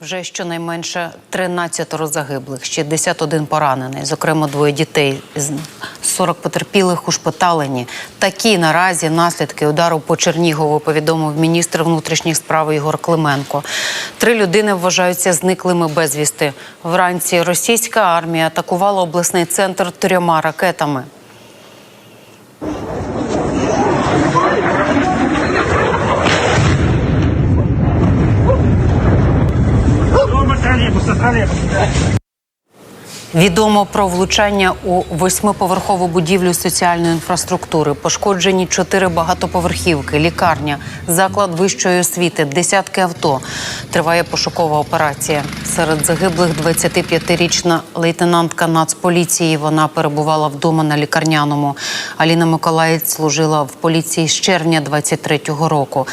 Вже щонайменше 13 загиблих, ще 51 поранений, зокрема двоє дітей, з 40 потерпілих ушпиталені. Такі наразі наслідки удару по Чернігову повідомив міністр внутрішніх справ Ігор Клименко. Три людини вважаються зниклими безвісти. Вранці російська армія атакувала обласний центр трьома ракетами. Відомо про влучання у восьмиповерхову будівлю соціальної інфраструктури. Пошкоджені чотири багатоповерхівки, лікарня, заклад вищої освіти, десятки авто. Триває пошукова операція. Серед загиблих 25-річна лейтенантка Нацполіції. Вона перебувала вдома на лікарняному. Аліна Миколаєць служила в поліції з червня 23-го року.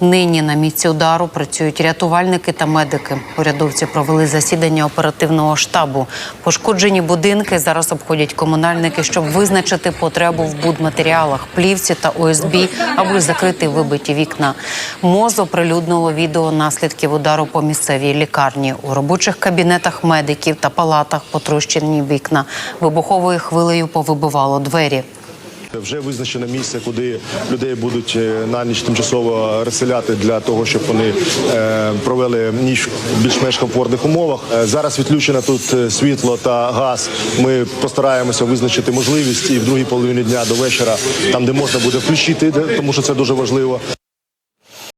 Нині на місці удару працюють рятувальники та медики. Урядовці провели засідання оперативного штабу. Пошкоджені будинки зараз обходять комунальники, щоб визначити потребу в будматеріалах, плівці та ОСБ, аби закрити вибиті вікна. МОЗ оприлюднило відео наслідків удару по місцевій лікарні. У робочих кабінетах медиків та палатах потрощені вікна. Вибуховою хвилею повибивало двері. Вже визначено місце, куди людей будуть е, на ніч тимчасово розселяти для того, щоб вони е, провели ніч в більш-менш комфортних умовах. Е, Зараз відключено тут світло та газ. Ми постараємося визначити можливість і в другій половині дня до вечора, там де можна буде включити, тому що це дуже важливо.